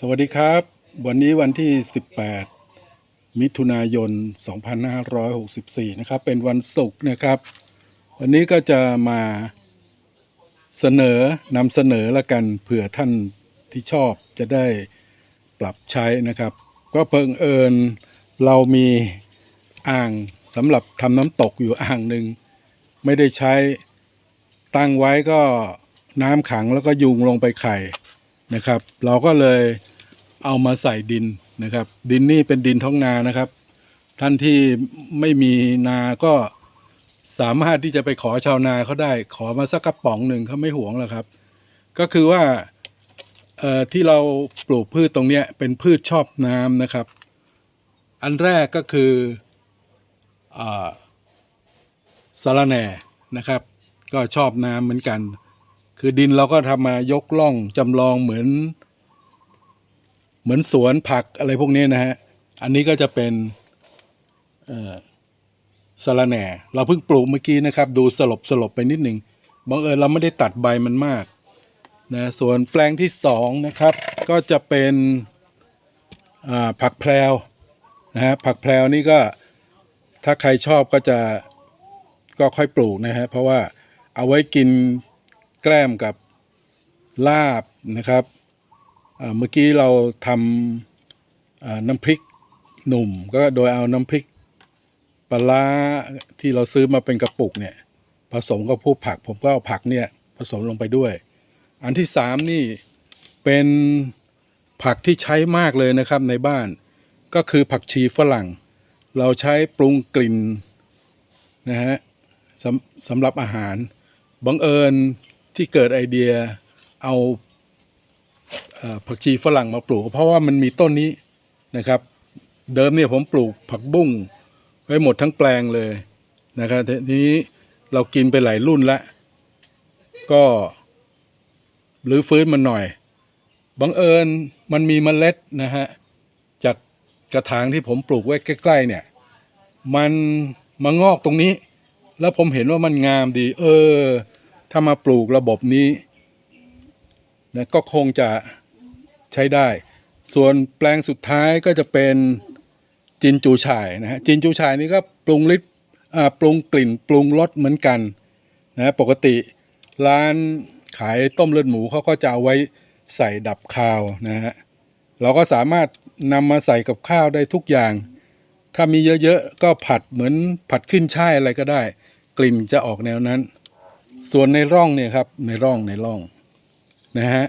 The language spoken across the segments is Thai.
สวัสดีครับ วันนี้วันที่ 18 มิถุนายน 2564 นะครับ เป็นวันศุกร์นะครับ วันนี้ก็จะมาเสนอนำเสนอละกันเผื่อท่านที่ชอบจะได้ปรับใช้นะครับ ก็เพิ่งเอิญเรามีอ่างสำหรับทำน้ำตกอยู่อ่างหนึ่งไม่ได้ใช้ตั้งไว้ก็น้ำขังแล้วก็ยุงลงไปไข่ นะครับ เราก็เลยเอามาใส่ดินนะครับ ดินนี่เป็นดินท้องนานะครับ ท่านที่ไม่มีนาก็สามารถที่จะไปขอชาวนาเขาได้ ขอมาสักกระป๋องหนึ่งเขาไม่หวงหรอกครับ ก็คือว่าที่เราปลูกพืชตรงนี้เป็นพืชชอบน้ำนะครับ อันแรกก็คืออ่าระแหน่นะครับ ก็ชอบน้ำเหมือนกัน คือดินเราก็ทำมายกล่องจำลองเหมือน เหมือนสวนผักอะไรพวกนี้นะฮะ อันนี้ก็จะเป็นสะระแหน่ เราเพิ่งปลูกเมื่อกี้นะครับ ดูสลบสลบไปนิดหนึ่งบังเอิญเราไม่ได้ตัดใบมันมากนะส่วนแปลงที่สองนะครับ ก็จะเป็นผักแพรวนะฮะผักแพรวนี่ก็ถ้าใครชอบก็จะก็ค่อยปลูกนะฮะเพราะว่าเอาไว้กิน แกล้มกับลาบนะครับเมื่อกี้เราทำน้ำพริกหนุ่ม ก็โดยเอาน้ำพริกปลาร้าที่เราซื้อมาเป็นกระปุกเนี่ย ผสมกับพวกผัก ผมก็เอาผักเนี่ยผสมลงไปด้วย อันที่สามนี่เป็นผักที่ใช้มากเลยนะครับในบ้าน ก็คือผักชีฝรั่ง เราใช้ปรุงกลิ่นนะฮะสำสำหรับอาหารบังเอิญ ที่เกิดไอเดียเอาผักชีฝรั่งมาปลูก เพราะว่ามันมีต้นนี้นะครับ เดิมเนี่ยผมปลูกผักบุ้งไว้หมดทั้งแปลงเลยนะครับทีนี้เรากินไปหลายรุ่นแล้วก็หรือฟื้นมันหน่อย บังเอิญมันมีเมล็ดนะฮะ จากกระถางที่ผมปลูกไว้ใกล้ ๆ เนี่ย มันมางอกตรงนี้ แล้วผมเห็นว่ามันงามดี เออ ถ้ามาปลูกระบบนี้นะก็คงจะใช้ได้ ส่วนแปลงสุดท้ายก็จะเป็นจินจูฉ่ายนะฮะจินจูฉ่ายนี่ก็ปรุงรสอ่าปรุงกลิ่นปรุงรสเหมือนกันนะปกติร้านขายต้มเลือดหมูเขาก็จะเอาไว้ใส่ดับคาวนะฮะเราก็สามารถนำมาใส่กับข้าวได้ทุกอย่าง ถ้ามีเยอะๆก็ผัดเหมือนผัดขึ้นช่ายอะไรก็ได้ กลิ่นจะออกแนวนั้น ส่วนในร่องเนี่ยครับ ในร่องในร่องนะฮะ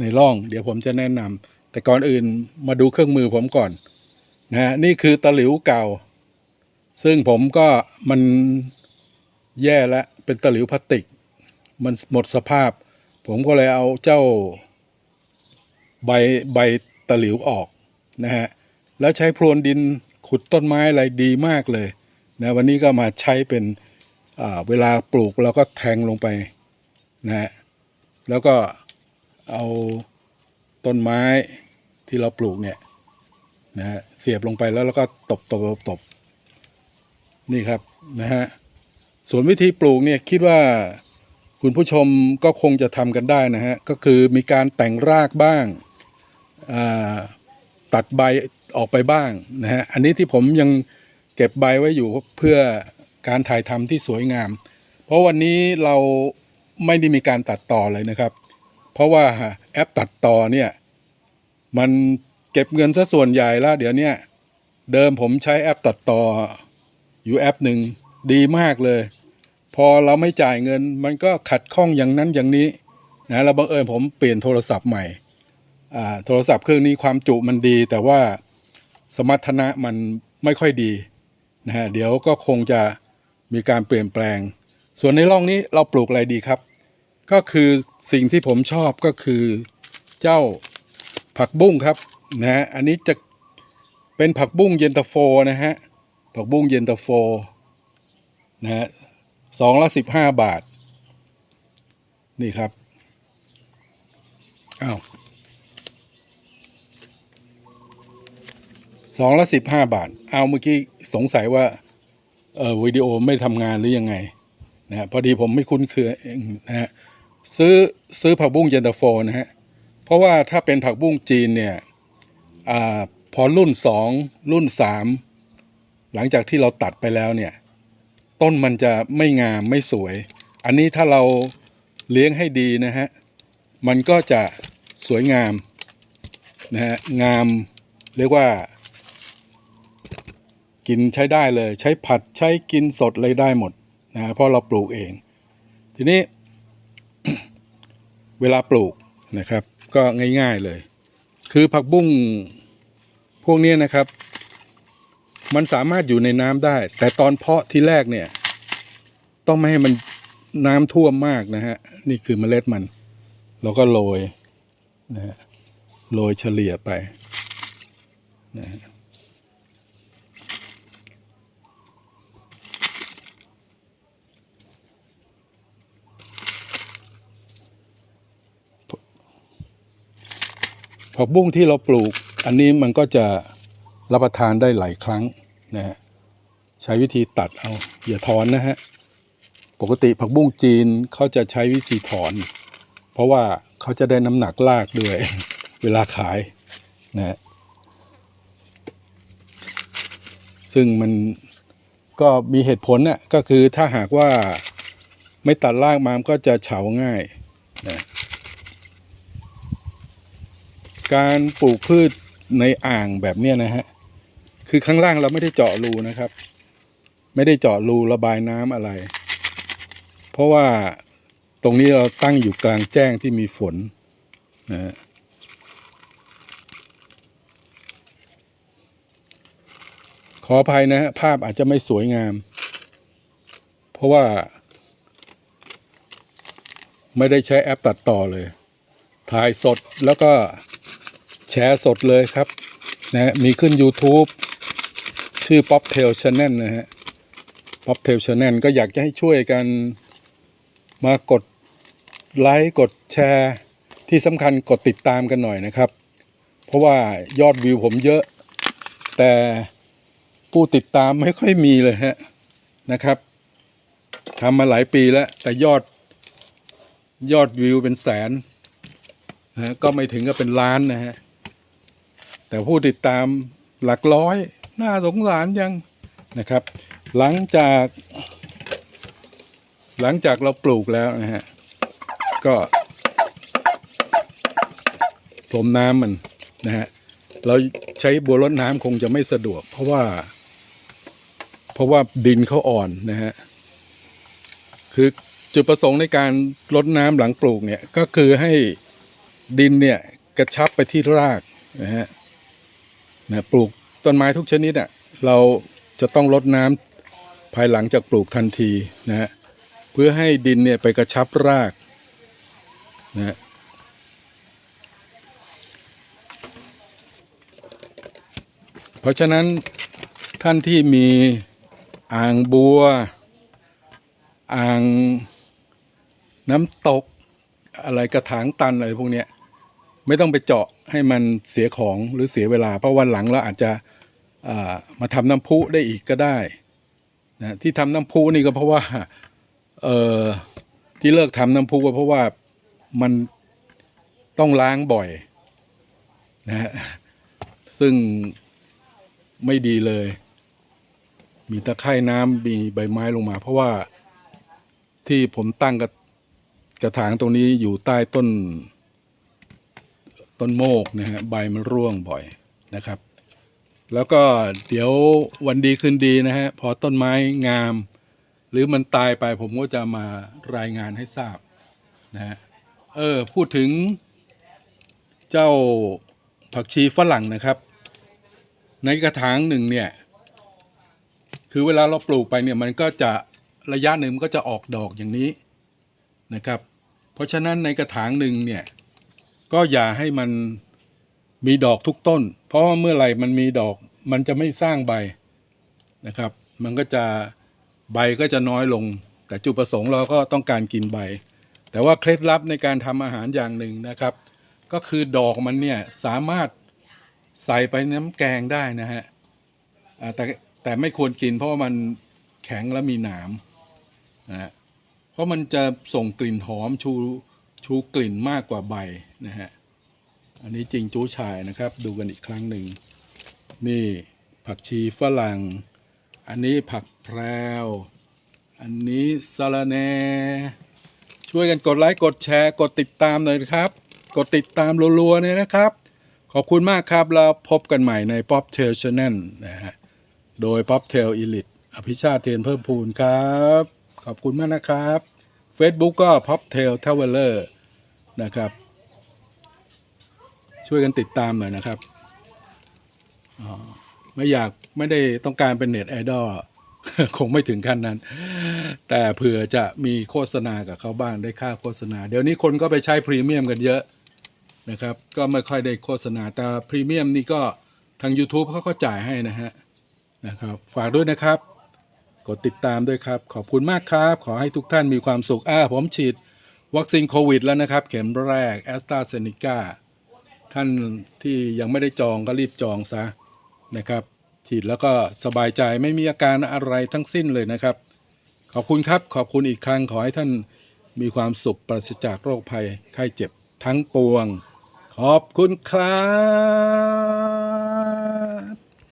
ในร่อง เดี๋ยวผมจะแนะนำแต่ก่อนอื่นมาดูเครื่องมือผมก่อนนะฮะนี่คือตะหลิวเก่า ซึ่งผมก็มันแย่แล้วเป็นตะหลิวพลาสติก มันหมดสภาพ ผมก็เลยเอาเจ้าใบใบตะหลิวออกนะฮะแล้วใช้พรวนดินขุดต้นไม้อะไรดีมากเลยนะวันนี้ก็มาใช้เป็น เวลาปลูกเราก็แทงลงไปนะฮะแล้วก็เอาต้นไม้ที่เราปลูกเนี่ยนะฮะเสียบลงไปแล้วแล้วก็ตบตบตบตบนี่ครับนะฮะส่วนวิธีปลูกเนี่ยคิดว่าคุณผู้ชมก็คงจะทำกันได้นะฮะก็คือมีการแต่งรากบ้างาตัดใบออกไปบ้างนะฮะอันนี้ที่ผมยังเก็บใบไว้อยู่เพื่อ การถ่ายทำที่สวยงาม เพราะวันนี้เราไม่ได้มีการตัดต่อเลยนะครับ เพราะว่าแอปตัดต่อเนี่ยมันเก็บเงินซะส่วนใหญ่แล้วเดี๋ยวเนี้เดิมผมใช้แอปตัดต่ออยู่แอปหนึ่งดีมากเลย พอเราไม่จ่ายเงินมันก็ขัดข้องอย่างนั้นอย่างนี้นะแล้วบังเอิญผมเปลี่ยนโทรศัพท์ใหม่โทรศัพท์เครื่องนี้ความจุมันดี แต่ว่าสมรรถนะมันไม่ค่อยดีนะฮะเดี๋ยวก็คงจะ มีการเปลี่ยนแปลง ส่วนในร่องนี้เราปลูกอะไรดีครับ ก็คือสิ่งที่ผมชอบก็คือเจ้าผักบุ้งครับนะฮะอันนี้จะเป็นผักบุ้งเย็นตาโฟนะฮะผักบุ้งเย็นตาโฟนะฮะสองละสิบห้าบาท นี่ครับอ้าวสองละสิบห้าบาท เอาเมื่อกี้สงสัยว่า เออวิดีโอไม่ทำงานหรือยังไงนะฮะพอดีผมไม่คุ้นเคยนะฮะซื้อซื้อผักบุ้งเย็นตาโฟนะฮะเพราะว่าถ้าเป็นผักบุ้งจีนเนี่ยอาพอรุ่นสองรุ่นสามหลังจากที่เราตัดไปแล้วเนี่ย ต้นมันจะไม่งามไม่สวย อันนี้ถ้าเราเลี้ยงให้ดีนะฮะ มันก็จะสวยงามนะฮะงามเรียกว่า กินใช้ได้เลย ใช้ผัดใช้กินสดเลยได้หมดนะฮะเพราะเราปลูกเอง ทีนี้ เวลาปลูกนะครับ ก็ง่าย ๆเลย คือผักบุ้งพวกนี้นะครับ มันสามารถอยู่ในน้ำได้ แต่ตอนเพาะที่แรกเนี่ย ต้องไม่ให้มันน้ำท่วมมากนะฮะ นี่คือเมล็ดมัน เราก็โรยนะฮะโรยเฉลี่ยไปนะฮะ ผักบุ้งที่เราปลูก อันนี้มันก็จะรับประทานได้หลายครั้งนะฮะใช้วิธีตัดเอาอย่าถอนนะฮะปกติผักบุ้งจีนเขาจะใช้วิธีถอน เพราะว่าเขาจะได้น้ำหนักลากด้วย เวลาขายนะฮะซึ่งมันก็มีเหตุผลน่ะก็คือถ้าหากว่าไม่ตัดรากมามันก็จะเฉาง่ายนะ การปลูกพืชในอ่างแบบเนี้ยนะฮะ คือข้างล่างเราไม่ได้เจาะรูนะครับ ไม่ได้เจาะรูระบายน้ำอะไร เพราะว่าตรงนี้เราตั้งอยู่กลางแจ้งที่มีฝนนะฮะขออภัยนะฮะภาพอาจจะไม่สวยงาม เพราะว่า ไม่ได้ใช้แอปตัดต่อเลย ถ่ายสดแล้วก็ แชร์สดเลยครับนะมีขึ้น YouTube ชื่อ Pop Tail Channel นะฮะ Pop Tail Channel ก็อยากจะให้ช่วยกันมากดไลค์กดแชร์ ที่สำคัญกดติดตามกันหน่อยนะครับ เพราะว่ายอดวิวผมเยอะ แต่ผู้ติดตามไม่ค่อยมีเลยฮะนะครับทำมาหลายปีแล้ว แต่ยอดยอดวิวเป็นแสนนะฮะก็ไม่ถึงกับเป็นล้านนะฮะ แต่ผู้ติดตามหลักร้อยน่าสงสารยังนะครับ หลังจาก หลังจากเราปลูกแล้วนะฮะก็พรมน้ำมันนะฮะเราใช้บัวรดน้ำคงจะไม่สะดวก เพราะว่า เพราะว่าดินเขาอ่อนนะฮะคือจุดประสงค์ในการรดน้ำหลังปลูกเนี่ยก็คือให้ดินเนี่ยกระชับไปที่รากนะฮะ นะปลูกต้นไม้ทุกชนิดอะเราจะต้องรดน้ำภายหลังจากปลูกทันทีนะฮะเพื่อให้ดินเนี่ยไปกระชับรากนะฮะเพราะฉะนั้นท่านที่มีอ่างบัว อ่างน้ำตกอะไรกระถางตันอะไรพวกเนี้ย ไม่ต้องไปเจาะให้มันเสียของหรือเสียเวลา เพราะวันหลังเราอาจจะามาทำน้ำพุได้อีกก็ได้นะที่ทำน้ำพุนี่ก็เพราะว่าเออที่เลิกทำน้ำพุก็เพราะว่ามันต้องล้างบ่อยนะฮะซึ่งไม่ดีเลย มีตะไคร่น้ำมีใบไม้ลงมา เพราะว่าที่ผมตั้งกระกระถางตรงนี้อยู่ใต้ต้น ต้นโมกนะฮะใบมันร่วงบ่อยนะครับ แล้วก็เดี๋ยววันดีคืนดีนะฮะพอต้นไม้งาม หรือมันตายไปผมก็จะมารายงานให้ทราบนะฮะเออพูดถึงเจ้าผักชีฝรั่งนะครับ ในกระถางหนึ่งเนี่ย คือเวลาเราปลูกไปเนี่ยมันก็จะระยะหนึ่งมันก็จะออกดอกอย่างนี้นะครับ เพราะฉะนั้นในกระถางหนึ่งเนี่ย ก็อย่าให้มันมีดอกทุกต้น เพราะว่าเมื่อไหร่มันมีดอก มันจะไม่สร้างใบนะครับ มันก็จะใบก็จะน้อยลง แต่จุดประสงค์เราก็ต้องการกินใบ แต่ว่าเคล็ดลับในการทำอาหารอย่างหนึ่งนะครับ ก็คือดอกมันเนี่ยสามารถใส่ไปน้ำแกงได้นะฮะแต่แต่ไม่ควรกินเพราะมันแข็งและมีหนามนะฮะเพราะมันจะส่งกลิ่นหอมชู ชูกลิ่นมากกว่าใบนะฮะ อันนี้จริงจู้ชายนะครับ ดูกันอีกครั้งหนึ่ง นี่ผักชีฝรั่ง อันนี้ผักแพรว อันนี้สะระแหน่ช่วยกันกดไลค์กดแชร์กดติดตามหน่อยนะครับ กดติดตามรัวๆเนี่ยนะครับ ขอบคุณมากครับแล้วพบกันใหม่ใน Pop Tail Channel นะฮะ โดย Pop Tail Elite อภิชาติเทียนเพิ่มพูนครับ ขอบคุณมากนะครับ Facebook ก็ Pop Tail Traveler นะครับ ช่วยกันติดตามหน่อยนะครับไม่อยากไม่ได้ต้องการเป็นเน็ตไอดอลคงไม่ถึงขั้นนั้น แต่เผื่อจะมีโฆษณากับเขาบ้างได้ค่าโฆษณา เดี๋ยวนี้คนก็ไปใช้พรีเมียมกันเยอะนะครับ ก็ไม่ค่อยได้โฆษณา แต่พรีเมียมนี่ก็ทาง YouTube เขาก็จ่ายให้นะฮะนะครับ ฝากด้วยนะครับ กดติดตามด้วยครับ ขอบคุณมากครับ ขอให้ทุกท่านมีความสุขอ่าผมฉีดวัคซีนโควิดแล้วนะครับ เข็มแรกแอสตราเซเนกาท่านที่ยังไม่ได้จองก็รีบจองซะนะครับ ฉีดแล้วก็สบายใจไม่มีอาการอะไรทั้งสิ้นเลยนะครับ ขอบคุณครับ ขอบคุณอีกครั้งขอให้ท่านมีความสุขปราศจากโรคภัยไข้เจ็บทั้งปวง ขอบคุณครับ